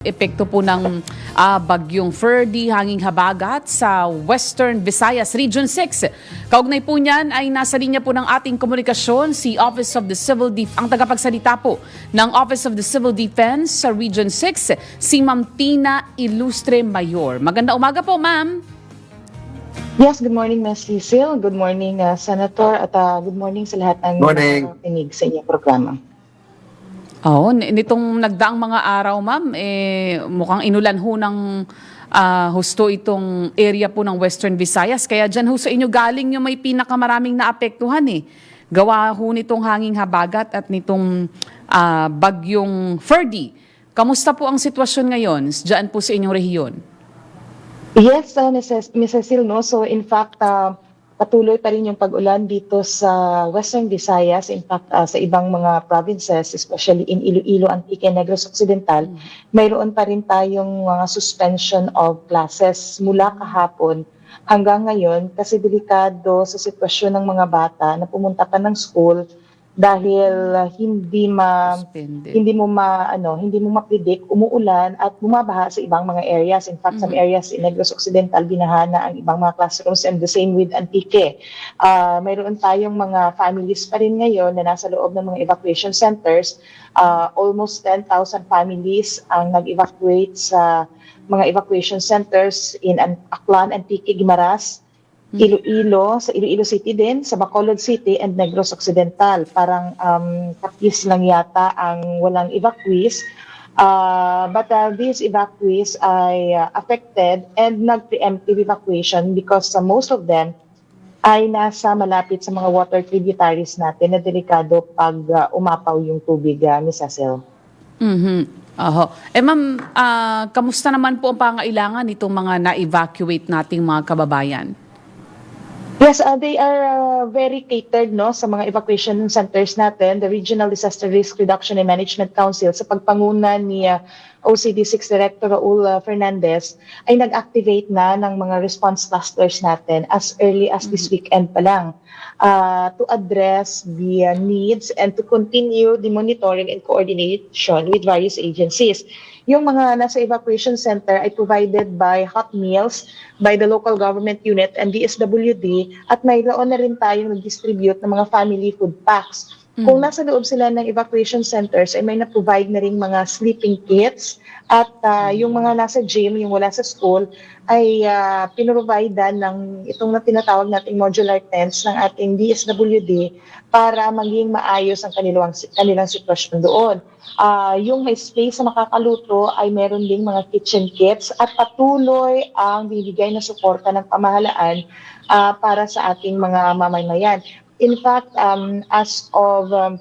Epekto po ng ah, bagyong Ferdy hanging habagat sa Western Visayas Region 6. Kaugnay po niyan ay nasa linya po ng ating komunikasyon si Office of the Civil Def ang tagapagsalita po ng Office of the Civil Defense sa Region 6, si Ma'am Tina Ilustre Mayor. Maganda umaga po, Ma'am. Yes, good morning, Ms. Cecil. Good morning, uh, Senator. At uh, good morning sa lahat ng Morning. nakikinig sa inyong programa. Oo, n- nitong nagdaang mga araw, Ma'am, eh, mukhang inulan ho ng ah, husto itong area po ng Western Visayas. Kaya dyan ho sa inyo galing yung may pinakamaraming naapektuhan eh. Gawa ho nitong hanging habagat at nitong ah, bagyong Ferdy. Kamusta po ang sitwasyon ngayon dyan po sa inyong rehiyon? Yes, uh, Mrs. Ms. Cecil, no? So, in fact, uh, patuloy pa rin yung pag-ulan dito sa Western Visayas. In fact, uh, sa ibang mga provinces, especially in Iloilo, Antique, and Negros Occidental, mayroon pa rin tayong mga suspension of classes mula kahapon hanggang ngayon kasi delikado sa sitwasyon ng mga bata na pumunta pa ng school dahil uh, hindi ma Suspended. hindi mo ma ano, hindi mo ma-predict umuulan at bumabaha sa ibang mga areas. In fact, some areas in Negros Occidental binaha na ang ibang mga classrooms and the same with Antique. Ah, mayroon tayong mga families pa rin ngayon na nasa loob ng mga evacuation centers. Ah, almost 10,000 families ang nag-evacuate sa mga evacuation centers in An- Aklan, Antique, Guimaras, Iloilo, sa Iloilo City din, sa Bacolod City and Negros Occidental. Parang um, kapis lang yata ang walang evacuees. Uh, but uh, these evacuees ay uh, affected and nag-preemptive evacuation because uh, most of them ay nasa malapit sa mga water tributaries natin na delikado pag uh, umapaw yung tubig, uh, Miss Cecil. Mhm. Aho. Eh ma'am, ah, kamusta naman po ang pangailangan nitong mga na-evacuate nating mga kababayan? Yes, uh, they are uh, very catered no sa mga evacuation centers natin. The Regional Disaster Risk Reduction and Management Council sa pagpanguna ni uh, OCD6 Director Raul uh, Fernandez ay nag-activate na ng mga response clusters natin as early as this weekend pa lang uh, to address the uh, needs and to continue the monitoring and coordination with various agencies. Yung mga nasa evacuation center ay provided by hot meals by the local government unit and DSWD at mayroon na rin tayong nag-distribute ng mga family food packs. Kung nasa loob sila ng evacuation centers ay may na-provide na rin mga sleeping kits at ah, yung mga nasa gym, yung wala sa school, ay uh, pinurovidean ng itong na tinatawag nating modular tents ng ating DSWD para maging maayos ang kanilang, kanilang sitwasyon doon. Ah, yung may space na makakaluto ay meron ding mga kitchen kits at patuloy ang bibigay na suporta ng pamahalaan ah, para sa ating mga mamamayan. In fact, um, as of um,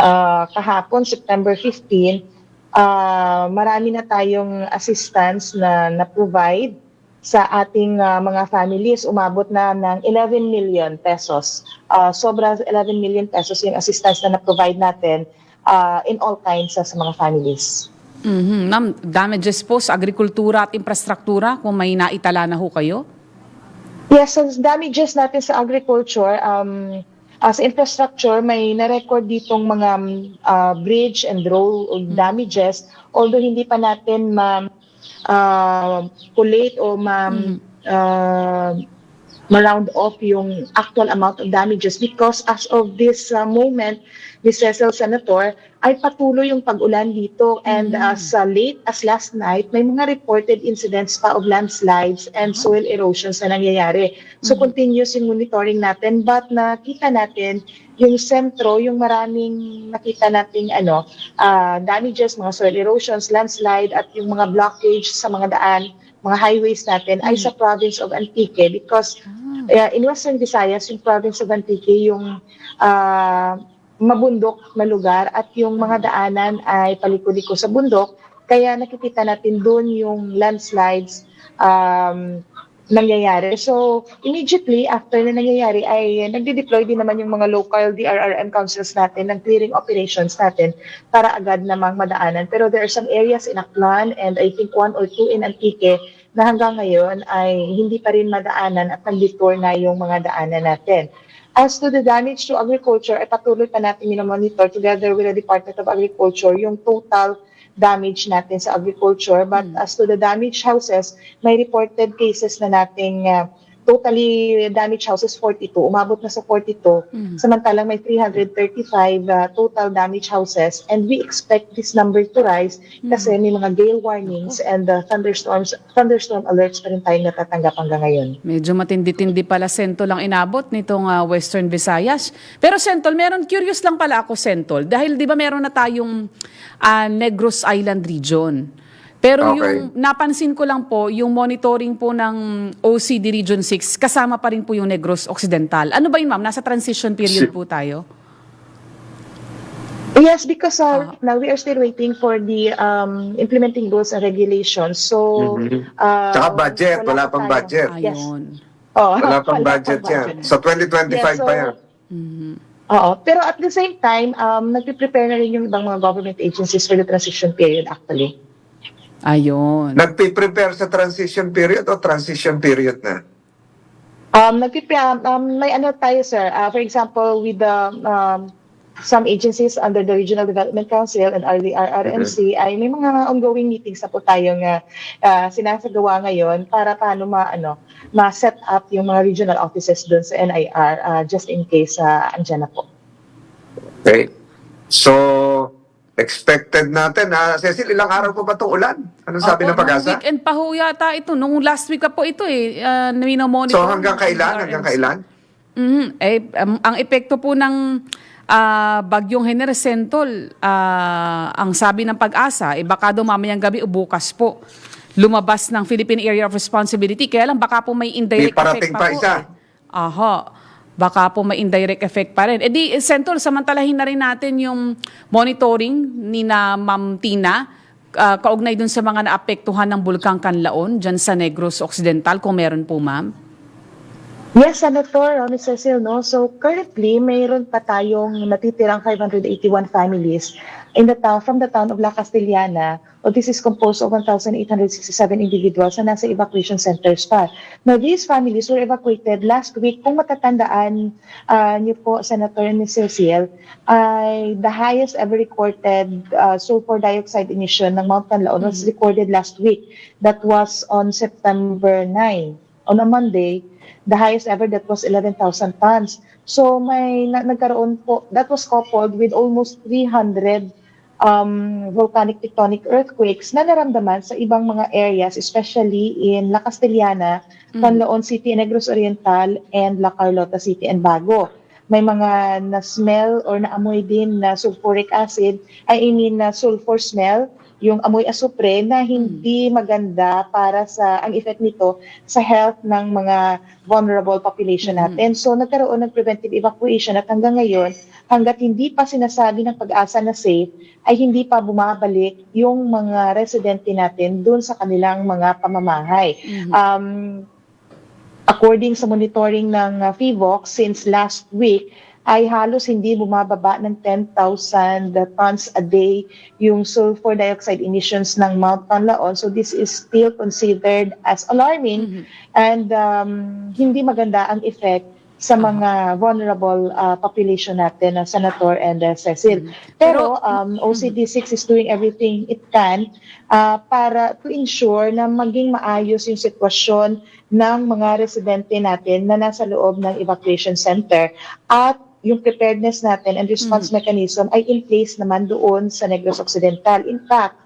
ah, kahapon, September 15, ah, marami na tayong assistance na na-provide sa ating ah, mga families. Umabot na ng 11 million pesos. Ah, sobra 11 million pesos yung assistance na na-provide natin ah, in all kinds sa, mga families. Mhm. Ma'am, damages po sa agrikultura at infrastruktura kung may naitala na ho kayo? Yes, so damages natin sa agriculture, um, as infrastructure, may na-record ditong mga uh, bridge and road damages, although hindi pa natin ma uh, o ma uh, ma-round off yung actual amount of damages because as of this uh, moment, Ms. Cecil Senator, ay patuloy yung pag-ulan dito. And as uh, late as last night, may mga reported incidents pa of landslides and soil erosions na nangyayari. So continuous yung monitoring natin. But nakita natin yung sentro, yung maraming nakita nating ano, uh, damages, mga soil erosions, landslide at yung mga blockage sa mga daan, mga highways natin ay sa province of Antique because uh, in Western Visayas, yung province of Antique, yung uh, mabundok na lugar at yung mga daanan ay paliko-liko sa bundok. Kaya nakikita natin doon yung landslides um, nangyayari. So, immediately after na nangyayari ay nagde-deploy din naman yung mga local DRRM councils natin ng clearing operations natin para agad namang madaanan. Pero there are some areas in Aklan and I think one or two in Antique na hanggang ngayon ay hindi pa rin madaanan at nag-detour na yung mga daanan natin. As to the damage to agriculture, ay patuloy pa natin minomonitor together with the Department of Agriculture yung total damage natin sa agriculture. But as to the damaged houses, may reported cases na nating uh, totally damaged houses 42, umabot na sa 42. Samantalang may 335 uh, total damaged houses and we expect this number to rise kasi may mga gale warnings and uh, thunderstorms thunderstorm alerts pa rin tayong natatanggap hanggang ngayon. Medyo matindi-tindi pala Sentol ang inabot nitong ah, Western Visayas. Pero Sentol, meron curious lang pala ako Sentol dahil 'di ba meron na tayong ah, Negros Island region. Pero Okay. yung napansin ko lang po, yung monitoring po ng OCD Region 6, kasama pa rin po yung Negros Occidental. Ano ba yun ma'am? Nasa transition period Si- po tayo? Yes, because uh, now we are still waiting for the um, implementing rules and regulations. So, Mhm. uh, Tsaka budget, wala pa pang tayo. budget. Yes. Ayun. Oh, Wala pang wala budget pang yan. budget. Sa 2025 Yes, pa so- yan. Oo. Pero at the same time, um, nagpe-prepare na rin yung ibang mga government agencies for the transition period actually. Ayun. Nagpe-prepare sa transition period o transition period na? Um, nagpe-pre- um, may ano tayo, sir. Uh, for example, with the um, some agencies under the Regional Development Council and RDRRMC ay may mga ongoing meetings na po tayong uh, uh, sinasagawa ngayon para paano ma ano ma-set up yung mga regional offices doon sa NIR uh, just in case uh, andyan na po. Okay. So, expected natin. ha Cecil, ilang araw pa ba itong ulan? Anong sabi Opo, ng pag-asa? nung weekend pa ho yata ito. Nung last week pa po ito eh. Uh, monitor So, hanggang kailan? Hanggang kailan? Mhm. Eh, um, ang epekto po ng ah, bagyong Henry Sentol, ah, ang sabi ng pag-asa, eh baka daw mamayang gabi o bukas po lumabas ng Philippine Area of Responsibility. Kaya lang baka po may indirect May parating effect pa pa, isa. po. eh. Aha. Baka po may indirect effect pa rin. Eh di, eh, Sentol, samantalahin na rin natin yung monitoring ni na Ma'am Tina ah, kaugnay dun sa mga naapektuhan ng Bulkang Kanlaon dyan sa Negros Occidental, kung meron po, ma'am. Yes, Senator, uh, Ms. Cecil, no? So currently, mayroon pa tayong natitirang 581 families in the town, from the town of La Castellana. Well, this is composed of 1,867 individuals na nasa evacuation centers pa. Now, these families were evacuated last week. Kung matatandaan uh, niyo po, Senator and Ms. Cecil, ay the highest ever recorded uh, sulfur dioxide emission ng Mount Canlaon was recorded last week. That was on September 9. On a Monday, the highest ever that was 11,000 tons. So may na, nagkaroon po, that was coupled with almost 300 um, volcanic tectonic earthquakes na naramdaman sa ibang mga areas, especially in La Castellana, Canlaon City, Negros Oriental, and La Carlota City and Bago. May mga na-smell or naamoy din na sulfuric acid, I mean na sulfur smell, yung amoy asupre na hindi maganda para sa ang effect nito sa health ng mga vulnerable population natin. So nagkaroon ng preventive evacuation at hanggang ngayon, hanggat hindi pa sinasabi ng pag-asa na safe, ay hindi pa bumabalik yung mga residente natin dun sa kanilang mga pamamahay. Um, according sa monitoring ng uh, FIVOC, since last week, ay halos hindi bumababa ng 10,000 tons a day yung sulfur dioxide emissions ng Mount Canlaon. So this is still considered as alarming and um, hindi maganda ang effect sa mga vulnerable uh, population natin, uh, Senator and uh, Cecil. Pero um, OCD6 is doing everything it can uh, para to ensure na maging maayos yung sitwasyon ng mga residente natin na nasa loob ng evacuation center. At yung preparedness natin and response mechanism ay in place naman doon sa Negros Occidental. In fact,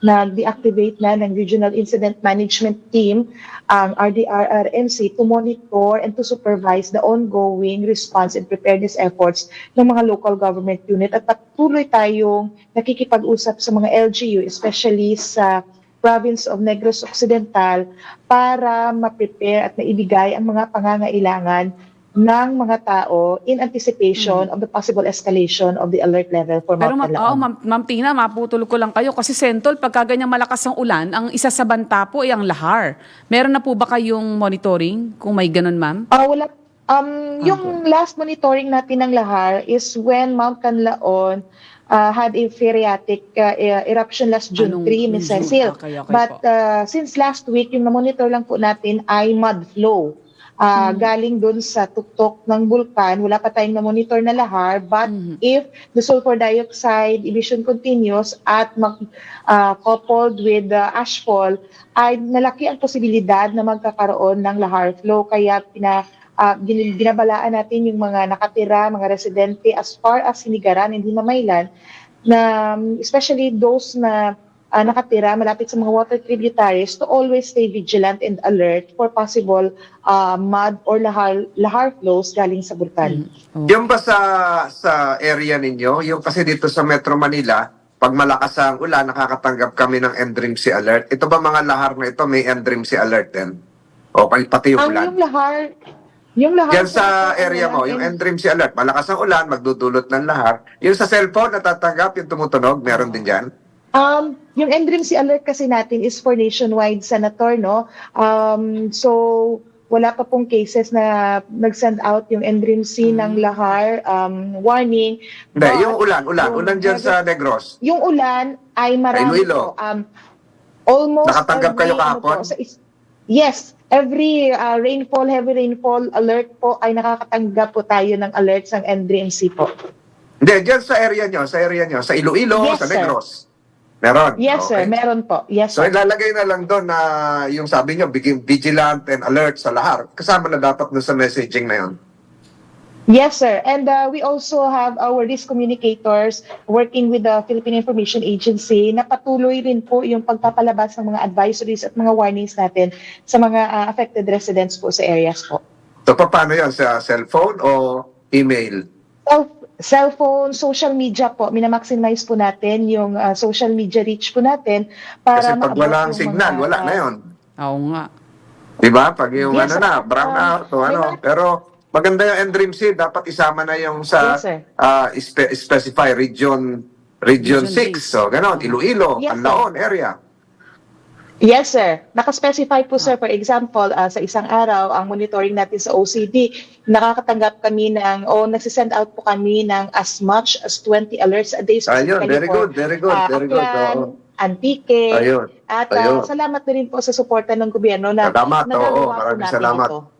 nag-deactivate na ng Regional Incident Management Team ang RDRRMC to monitor and to supervise the ongoing response and preparedness efforts ng mga local government unit at patuloy tayong nakikipag-usap sa mga LGU, especially sa province of Negros Occidental para ma-prepare at maibigay ang mga pangangailangan ng mga tao in anticipation of the possible escalation of the alert level for Pero Mount ma- Canlaon. oh, ma'am, ma'am Tina, maputol ko lang kayo kasi Sentol, pagka ganyan malakas ang ulan, ang isa sa banta po ay ang lahar. Meron na po ba kayong monitoring kung may ganun, ma'am? Ah, wala. Um, yung last monitoring natin ng lahar is when Mount Canlaon uh, had a phreatic uh, eruption last June Anong- 3, Ms. Cecil. Okay, okay But po. uh, since last week, yung na-monitor lang po natin ay mud flow. Ah, galing dun sa tuktok ng bulkan. Wala pa tayong na-monitor na lahar, but Mhm. if the sulfur dioxide emission continues at mag, ah, coupled with the ashfall, ay malaki ang posibilidad na magkakaroon ng lahar flow. Kaya pina, bin- binabalaan natin yung mga nakatira, mga residente as far as Sinigaran and Hinamailan, na um, especially those na ah, nakatira malapit sa mga water tributaries to always stay vigilant and alert for possible ah, mud or lahar, lahar flows galing sa bulkan. Oh. Yung ba sa sa area ninyo, yung kasi dito sa Metro Manila, pag malakas ang ulan, nakakatanggap kami ng NDRIMC alert. Ito ba mga lahar na ito may NDRIMC alert din? O pati- pati yung Ang ulan? yung lahar, yung lahar Yan sa area mo, yung NDRIMC alert, malakas ang ulan, magdudulot ng lahar. Yung sa cellphone, natatanggap, yung tumutunog, meron din dyan? Um, yung NDRIMC alert kasi natin is for nationwide, Senator, no? Um, so, wala pa pong cases na nag-send out yung NDRIMC ng lahar um, warning. Hindi, But yung ulan, ulan, yung ulan dyan sa Negros. Yung ulan ay marami Iloilo. po. Um, almost Nakatatanggap kayo kahapon? po, sa is- yes, every uh, rainfall, heavy rainfall alert po ay nakakatanggap po tayo ng alerts ng NDRIMC po. Hindi, dyan sa area nyo, sa area nyo, sa Iloilo, Yes, sa sir. Meron. Yes, sir. Okay. Meron po. Yes, So sir. ilalagay na lang doon na yung sabi nyo, vigilant and alert sa lahar. Kasama na dapat doon sa messaging na yun. Yes, sir. And uh, we also have our risk communicators working with the Philippine Information Agency na patuloy rin po yung pagpapalabas ng mga advisories at mga warnings natin sa mga uh, affected residents po sa areas po. So paano yun? Sa cellphone o email? Cell- cellphone, social media po, minamaximize po natin yung uh, social media reach po natin para Kasi pag walang yung signal, mga, wala na uh, yun. Oo nga. Di ba? Pag yung Yes, ano na, brown Um, out o ano. mga- Pero maganda yung NDRIMC, dapat isama na yung sa Yes, sir. ah, spe- specify region region Region 6. So, ganon. Iloilo, Yes, sir. Canlaon area. Yes, sir. Nakaspecify po, sir, for example, ah, sa isang araw, ang monitoring natin sa OCD, nakakatanggap kami ng, o nagsisend out po kami ng as much as 20 alerts a day. Ayun, specifically very for, good, very good, ah, very good. Oo. Antique, Ayun. at Ayun. ah, salamat na rin po sa suporta ng gobyerno na Salamat, oo, po maraming salamat. ito.